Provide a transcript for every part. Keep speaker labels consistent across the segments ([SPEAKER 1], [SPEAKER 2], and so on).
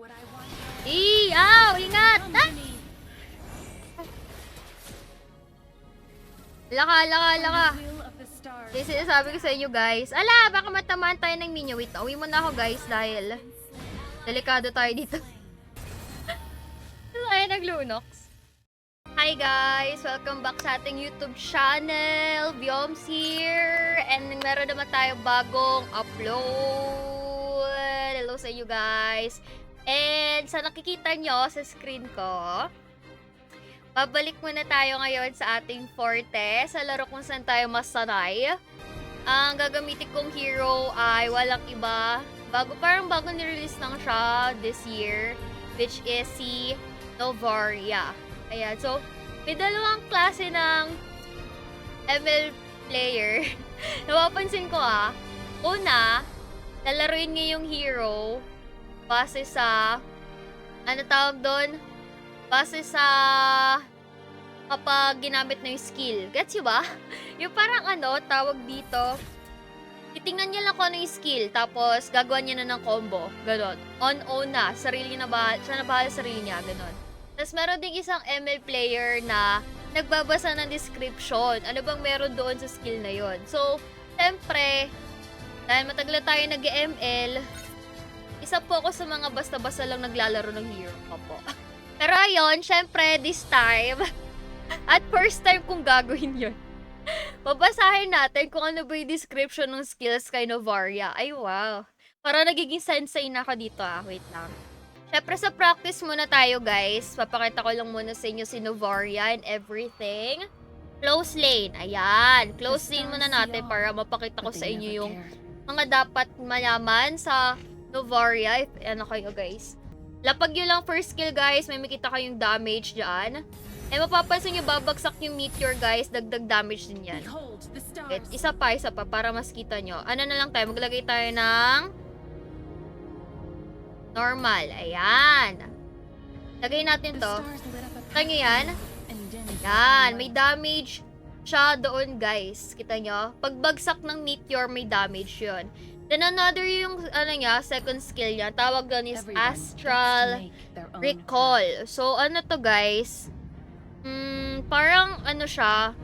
[SPEAKER 1] What I want
[SPEAKER 2] Ii! Aw! Ingat! Ah! Laka, laka, laka. Yung sinasabi ko sa inyo guys. Ala, baka matamaan tayo ng minyo. Wait, uwi muna ako guys dahil delikado tayo dito. tayo naglunox. Hi guys! Welcome back sa ating YouTube channel. Bioms here. And meron naman tayo bagong upload. Hello sa inyo guys. And sa nakikita nyo sa screen ko, babalik muna tayo ngayon sa ating forte. Sa laro kung saan tayo mas sanay. Ang gagamitin kong hero ay walang iba. Bago, parang bago nirelease lang siya this year. Which is si Novaria. Ayan, so, may dalawang klase ng ML player. Napapansin ko ah, una, lalaroin niya yung hero base sa, ano tawag doon? Base sa kapag ginamit na yung skill. Gets you ba? yung parang ano, tawag dito, titingnan niya lang kung ano yung skill, tapos gagawa niya na ng combo. Ganon. On-own na. Sarili na ba, siya na bahala sa sarili niya. Ganon. Tapos meron ding isang ML player na nagbabasa ng description. Ano bang meron doon sa skill na yon So, syempre, dahil matagal tayo nag-ML, isa po ako sa mga basta-basta lang naglalaro ng hero ko po. Pero ayun, syempre, this time, at first time kong gagawin yun. Babasahin natin kung ano ba yung description ng skills kay Novaria. Ay, wow. Para nagiging sensei na ako dito ah. Wait lang. Syempre sa practice muna tayo guys. Papakita ko lang muna sa inyo si Novaria and everything. Close lane. Ayan. Close lane muna natin para mapakita ko sa inyo yung mga dapat malaman sa Novaria. If, ano kayo guys. Lapag yun lang first skill guys. May makita kayong damage dyan. Eh mapapansin nyo babagsak yung meteor guys. Dagdag damage din yan. Wait, isa pa, isa pa, para mas kita nyo. Ano na lang tayo, maglagay tayo ng normal. Ayan. Lagay natin to. Kita nyo yan?
[SPEAKER 1] and dim
[SPEAKER 2] Yan, may damage siya doon, guys. Kita nyo? Pagbagsak ng meteor, may damage yun. Then another yung, ano niya, second skill niya, tawag doon is
[SPEAKER 1] Everyone
[SPEAKER 2] Astral Recall. So, ano to, guys? Hmm, parang, ano siya,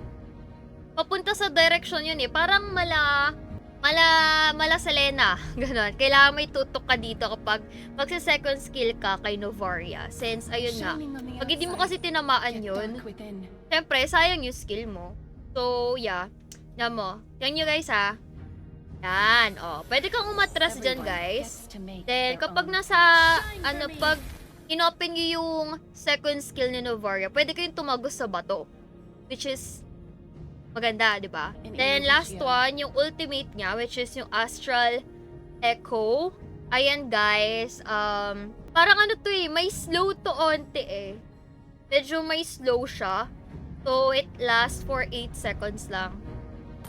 [SPEAKER 2] papunta sa direction yun eh. Parang mala, mala, mala Selena. Ganon. Kailangan may tutok ka dito kapag magsa second skill ka kay Novaria. Since, ayun nga, pag hindi mo kasi tinamaan yun, syempre, sayang yung skill mo. So, yeah. Yan mo. Yan nyo guys ha. Yan. O. Pwede kang umatras dyan guys. Then, kapag nasa, ano, pag inopen nyo yung second skill ni Novaria, pwede kayong tumagos sa bato. Which is, maganda, di ba? Then, last one, yung ultimate niya, which is yung Astral Echo. Ayan, guys. Um, parang ano to eh, may slow to onti eh. Medyo may slow siya. So, it lasts for 8 seconds lang.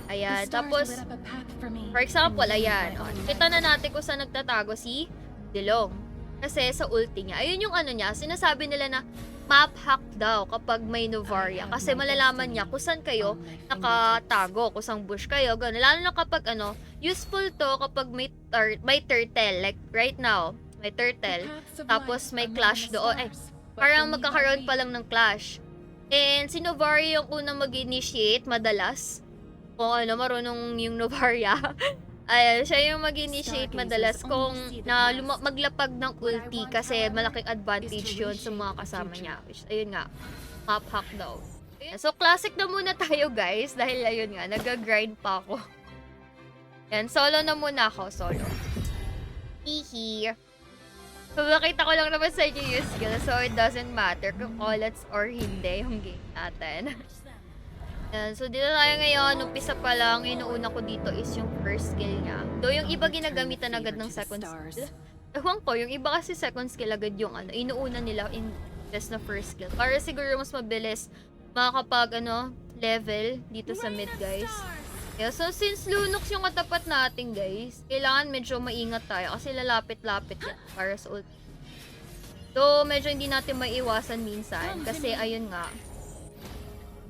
[SPEAKER 2] Ayan. Tapos,
[SPEAKER 1] for
[SPEAKER 2] example, ayan. O,
[SPEAKER 1] own
[SPEAKER 2] kita na natin kung saan nagtatago si Dilong. Kasi sa ulti niya, ayun yung ano niya, sinasabi nila na map hack daw kapag may Novaria. Kasi malalaman niya kung saan kayo nakatago, kung saan bush kayo, gano'n. Lalo na kapag ano, useful to kapag may, tur- may turtle. Like right now, may turtle. Tapos may clash doon. Eh, Parang magkakaroon pa lang ng clash. And si Novaria yung unang mag-initiate madalas. Kung ano, marunong yung Novaria. Ay, siya yung mag-initiate madalas kung na luma- maglapag ng ulti kasi malaking advantage yun sa mga kasama niya. Which, ayun nga, map hack daw. So, classic na muna tayo guys dahil ayun nga, nag-grind pa ako. Yan, solo na muna ako, solo. Hihi. So, nakita ko lang naman sa inyo yung skill, so it doesn't matter kung collets or hindi yung game natin. Yan, so dito tayo ngayon, umpisa pa lang, inuuna ko dito is yung first skill niya. Though yung iba ginagamitan agad ng second skill. Ewan ko, yung iba kasi second skill agad yung ano, inuuna nila in test na first skill. Para siguro mas mabilis makakapag ano, level dito sa mid guys. Yeah, so since Lunox yung katapat natin guys, kailangan medyo maingat tayo kasi lalapit-lapit yan para sa ult. So, medyo hindi natin maiwasan minsan kasi ayun nga,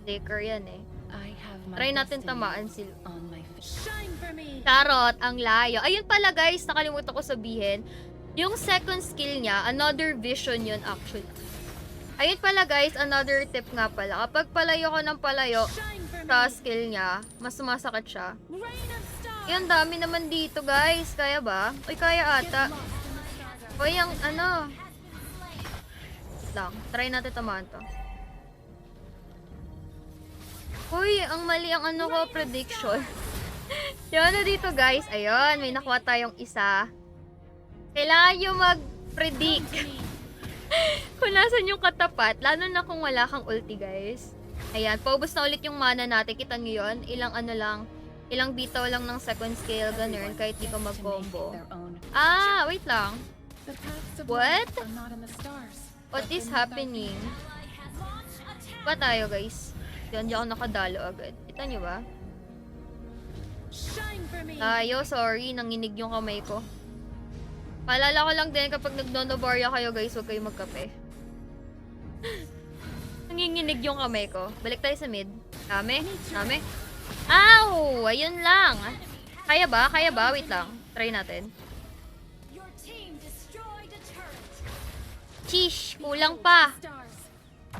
[SPEAKER 2] sticker yan eh.
[SPEAKER 1] I have my
[SPEAKER 2] Try natin tamaan si
[SPEAKER 1] on my fi- Shine for me.
[SPEAKER 2] Charot, ang layo. Ayun pala guys, nakalimutan ko sabihin. Yung second skill niya, another vision yun actually. Ayun pala guys, another tip nga pala. Kapag palayo ko ng palayo sa skill niya, mas sumasakit siya. Yan, dami naman dito guys. Kaya ba? Uy, kaya ata. Uy, yung ano. Lang, try natin tamaan to. Uy, ang mali ang ano ko, prediction. yung ano dito guys, ayun, may nakuha tayong isa. Kailangan nyo mag-predict. kung nasan yung katapat, lalo na kung wala kang ulti guys. Ayan, paubos na ulit yung mana natin. Kita nyo yun? Ilang ano lang, ilang bitaw lang ng second scale, ganun, kahit di ka mag-combo. Ah, wait lang. What? What is happening? Pa tayo guys? Diyan, diyan ako nakadalo agad. Kita nyo ba? Tayo, sorry, nanginig yung kamay ko. Paalala ko lang din kapag nagnonobarya kayo guys, huwag kayong magkape. Nanginginig yung kamay ko. Balik tayo sa mid. Dami? Dami? Ow! Ayun lang. Kaya ba? Kaya ba? Wait lang. Try natin. Sheesh! Kulang pa.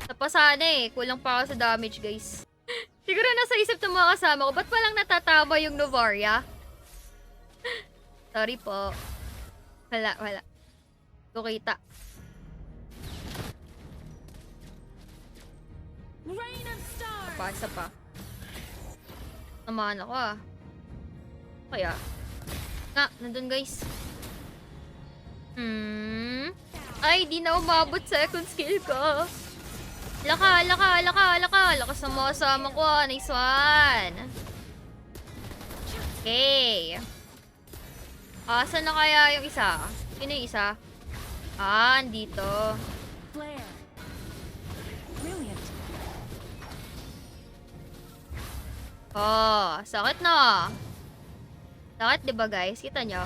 [SPEAKER 2] Napasana eh. Kulang pa ako sa damage, guys. Siguro nasa isip ng mga kasama ko, ba't palang natatama yung Novaria? Sorry po. Wala, wala. Kukita. Pa, isa pa. Namaan ako ah. Kaya. Nga, nandun guys. Hmm. Ay, di na umabot second skill ko. Laka, laka, laka, laka. Lakas ng mga sama ko ah. Nice one. Okay. Asan na kaya yung isa? Sino yung isa? Ah, andito. Oh, sakit na. Sakit, di ba guys? Kita nyo?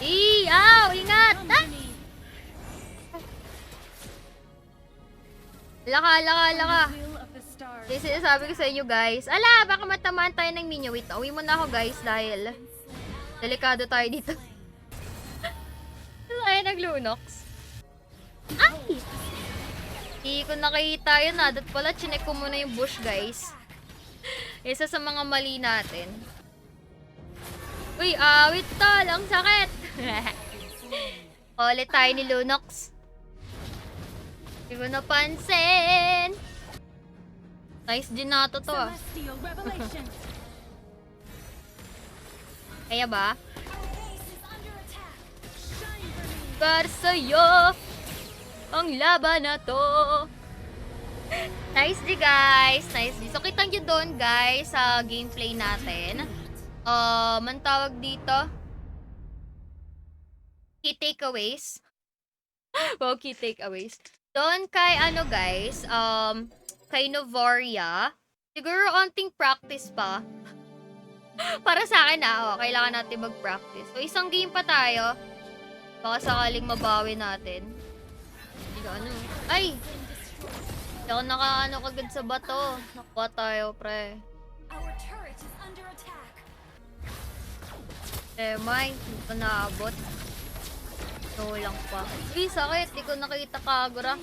[SPEAKER 2] Ii, aw, ingat! Ah! Laka, laka, laka. Kasi sabi ko sa inyo guys. Ala, baka matamaan tayo ng minyo. Wait, uwi muna ako guys dahil delikado tayo dito. Ay, naglunox. Ay! Hindi ko nakita yun ah. Dapat pala, chinek ko muna yung bush guys. Isa sa mga mali natin. Uy, awit tol! Ang sakit! Ulit tayo ni Lunox. Hindi ko napansin. Nice din nato to ah. Kaya ba? Para sa'yo ang laban na to. Nice di guys. Nice di. So kita nyo doon guys sa gameplay natin. Um, ang tawag dito. Key takeaways. wow, key takeaways. Doon kay ano guys, um, kay Novaria, siguro onting practice pa. Para sa akin na, oh, kailangan natin mag-practice. So, isang game pa tayo. Baka sakaling mabawi natin. Hindi ka ano. Ay! Hindi ako nakaano kagad sa bato. Nakuha tayo, pre. Eh, may. Hindi ko naabot. No lang pa. Uy, sakit. Hindi ko nakita kagura.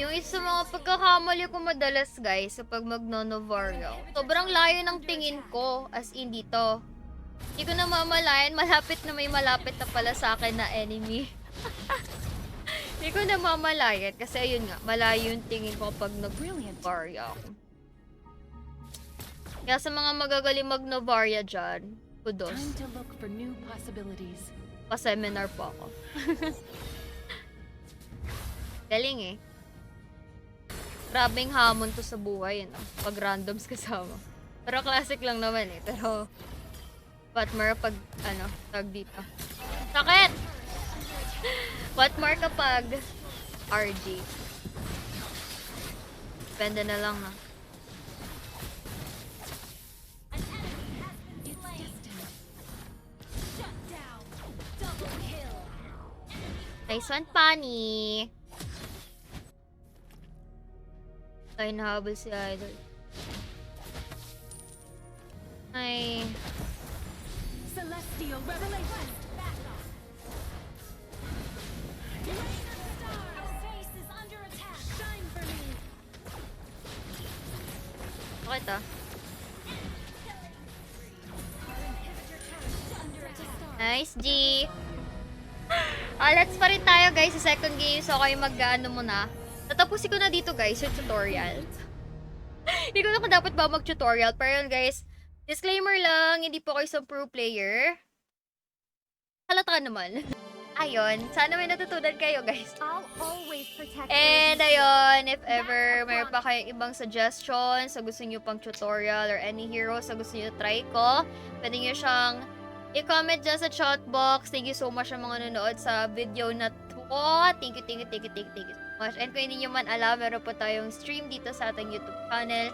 [SPEAKER 2] Yung isa sa mga pagkakamali ko madalas, guys, sa pag magnonovario. Sobrang layo ng tingin ko, as in dito. Hindi ko na mamalayan, malapit na may malapit na pala sa akin na enemy. Hindi ko na mamalayan, kasi ayun nga, malayo yung tingin ko pag nag-novario ako. Kaya sa mga magagaling mag-novaria dyan, kudos.
[SPEAKER 3] Time to look for new possibilities.
[SPEAKER 2] Pa-seminar po ako. Galing eh. Grabing hamon to sa buhay, ano? Pag randoms kasama. Pero classic lang naman eh. Pero, what more pag, ano, tag dito. Sakit! What more kapag RG? Depende na lang, ha. Nice one, Pani! Tayo nahabol si Idol. Ay,
[SPEAKER 3] Celestial revelation.
[SPEAKER 2] Bakit ah? Nice, G. Ah, let's pa rin tayo, guys, sa second game. So, kayo mag-ano muna. Tatapusin ko na dito, guys, yung tutorial. Hindi ko na kung dapat ba mag-tutorial. Pero yun, guys, disclaimer lang, hindi po kayo isang pro player. Halata naman. Ayun, sana may natutunan kayo, guys. And ayun, if ever mayroon pa kayong ibang suggestions sa gusto nyo pang tutorial or any hero sa gusto nyo try ko, pwede nyo siyang i-comment dyan sa chat box. Thank you so much sa mga nanonood sa video na to. Thank you, thank you, thank you, thank you, thank you so much. And kung hindi nyo man alam, meron po tayong stream dito sa ating YouTube channel.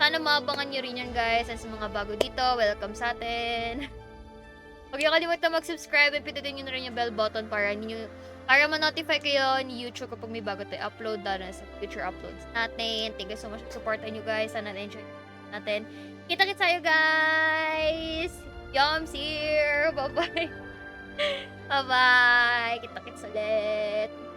[SPEAKER 2] Sana maabangan nyo rin yan guys. And sa mga bago dito, welcome sa atin. Huwag niyo kalimutan mag-subscribe and pindutin nyo na rin yung bell button para ninyo para ma-notify kayo ni YouTube kapag may bago tayo upload na sa future uploads natin. Thank you so much for supportan nyo guys. Sana na-enjoy natin. Kita-kits tayo guys! Yums here! Bye-bye! Bye-bye! Kita-kits ulit!